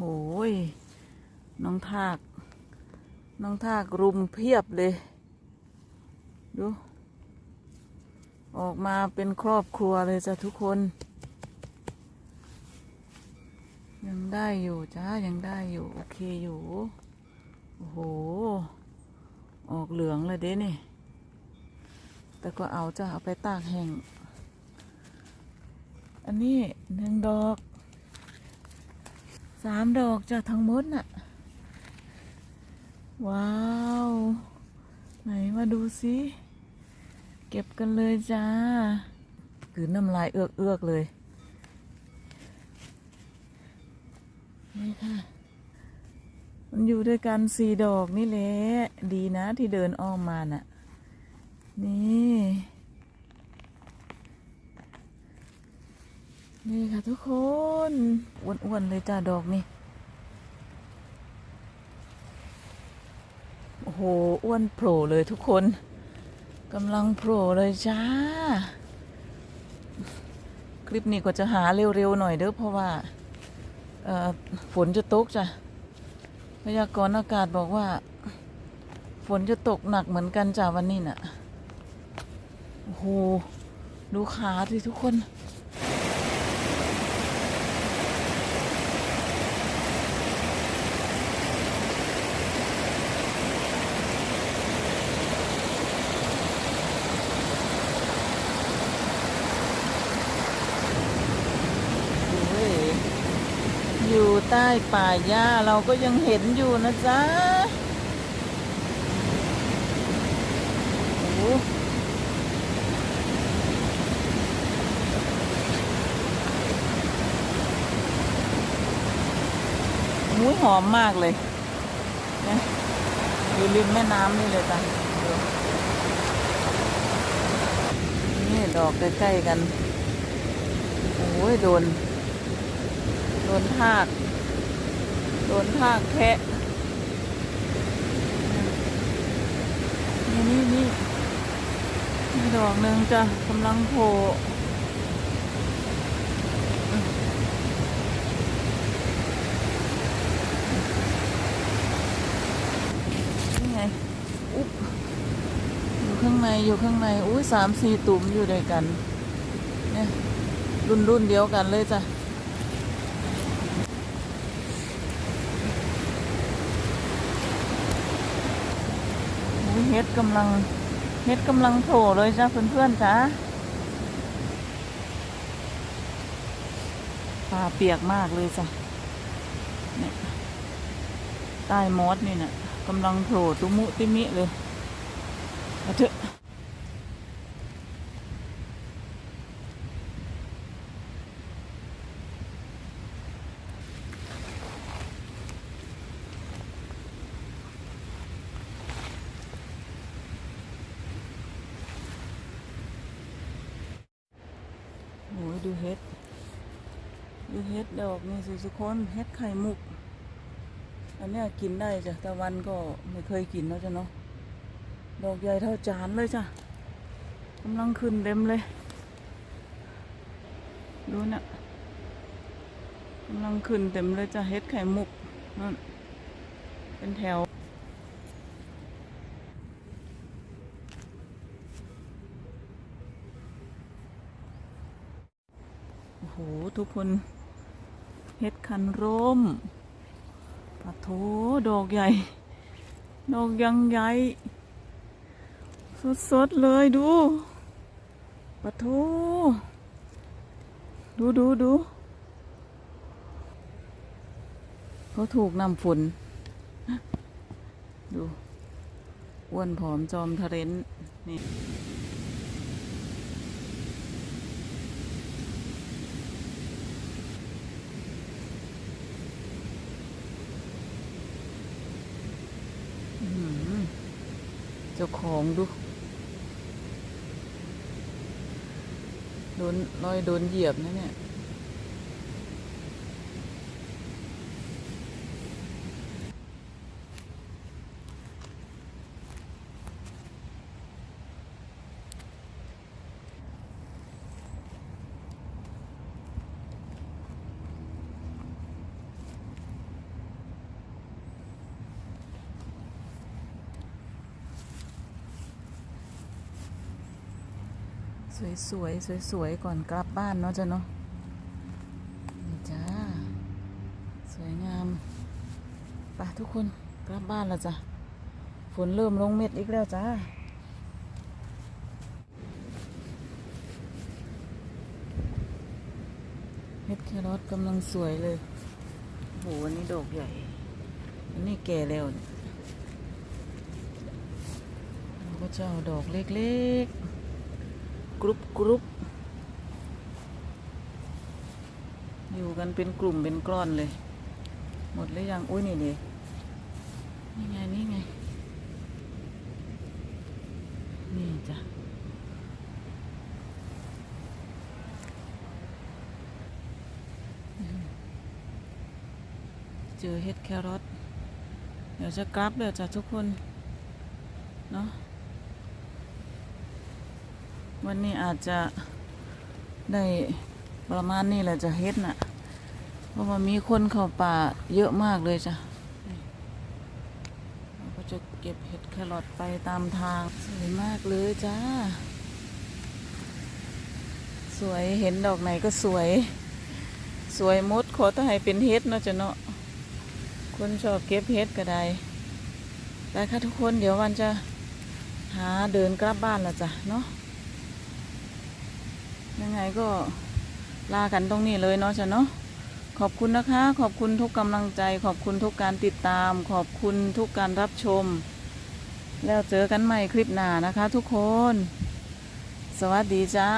หยน้องทาก น้องทากรุมเพียบเลย ดู ออกมาเป็นครอบครัวเลยจ้ะทุกคน ยังได้อยู่จ้ายังได้อยู่ โอเคอยู่ โอ้โห ออกเหลืองเลยเด้นี่ แต่ก็เอาจ้ะเอาไปตากแห้ง อันนี้หนึ่งดอก สามดอกจ้ะทั้งหมดน่ะ ว้าว ไหนมาดูสิเก็บกันเลยจ้าคือน้ำลายเอือกเอือกเลย นี่ค่ะ มันอยู่ด้วยกันสี่ดอกนี่แหละ ดีนะที่เดินอ้อมมาน่ะ นี่ นี่ค่ะทุกคนอ้วนๆเลยจ้าดอกนี่โอ้โหอ้วนโผล่เลยทุกคนกำลังโผล่เลยจ้า คลิปนี้ก็จะหาเร็วๆหน่อยเด้อเพราะว่าฝนจะตกจ้ะพยากรณ์อากาศบอกว่า ฝนจะตกหนักเหมือนกันจ้าวันนี้น่ะโอ้โหดูขาสิทุกคน โอ้ย อยู่ใต้ป่าหญ้าเราก็ยังเห็นอยู่นะจ๊ะโอ้โหมุ้ยหอมมากเลยนะอยู่ริมแม่น้ำนี่เลยจ้ะนี่ดอกใกล้ๆกัน โอ้ยโดน ดนทากโดนทากแคะนี่นี่นี่นี่ดอกหนึ่งจ้ะกำลังโผล่นี่ไงอุ๊บอยู่ข้างในอยู่ข้างใน อุ้ยสามสี่ตุ่มอยู่ด้วยกัน เนี่ย รุ่นรุ่นเดียวกันเลยจ้ะ โอ้ย เฮ็ดกำลังเฮ็ดกำลังโผล่เลยจ้าเพื่อนๆจ้าปลาเปียกมากเลยจ้ะเนี่ยใต้มอสนี่น่ะกำลังโผล่ตุมุติมิเลยอาเถอะ ดูเฮ็ด ดูเฮ็ดดอกนี่สิทุคนเฮ็ดไข่มุก อันเนี้ยกินได้จ้ะแต่วันก็ไม่เคยกินแล้วจ้ะเนาะ ดอกใหญ่เท่าจานเลยจ้ะกำลังขึ้นเต็มเลย ดูน่ะกำลังขึ้นเต็มเลยจ้ะเฮ็ดไข่มุกนั่นเป็นแถว โอ้โห ทุกคนเฮ็ดคันร่มปะโถดอกใหญ่ ดอกยังใหญ่สดๆเลยดูปะโถดูดูดูเขาถูกนำฝนดูอ้วนผอมจอมทะเรนนี่ อื้อหือเจ้าของดูโดนรอยโดนเหยียบนะเนี่ย สวยๆสวยๆก่อนกลับบ้านเนาะจ้ะเนาะนี่จ้าสวยงามไปทุกคนกลับบ้านแล้วจ้ะฝนเริ่มลงเม็ดอีกแล้วจ้าเม็ดแครอทกำลังสวยเลยโหอันนี้ดอกใหญ่อันนี้แก่แล้วเนี่ยเราก็จะเอาดอกเล็กๆ กรุบกรุบอยู่กันเป็นกลุ่มเป็นก้อนเลย หมดหรือยัง อุ้ยนี่ดินี่ไง นี่ไง นี่จ้ะเจอเห็ดแครอทเดี๋ยวจะกลับเดี๋ยวจะทุกคน เนาะ วันนี้อาจจะได้ประมาณนี้แหละจะเฮ็ดน่ะ เพราะว่ามีคนเข้าป่าเยอะมากเลยจ้ะเราก็จะเก็บเห็ดแครอทไปตามทางสวยมากเลยจ้า สวยเห็นดอกไหนก็สวย สวยมดขอต้องให้เป็นเฮ็ดเนาะจ้ะเนาะคนชอบเก็บเฮ็ดก็ได้ได้ค่ะทุกคนเดี๋ยววันจะหาเดินกลับบ้านและจ้ะเนาะ ยังไงก็ลากันตรงนี้เลยเนาะจ้ะเนาะขอบคุณนะคะ ขอบคุณทุกกำลังใจ ขอบคุณทุกการติดตาม ขอบคุณทุกการรับชม แล้วเจอกันใหม่คลิปหน้านะคะ ทุกคน สวัสดีจ้า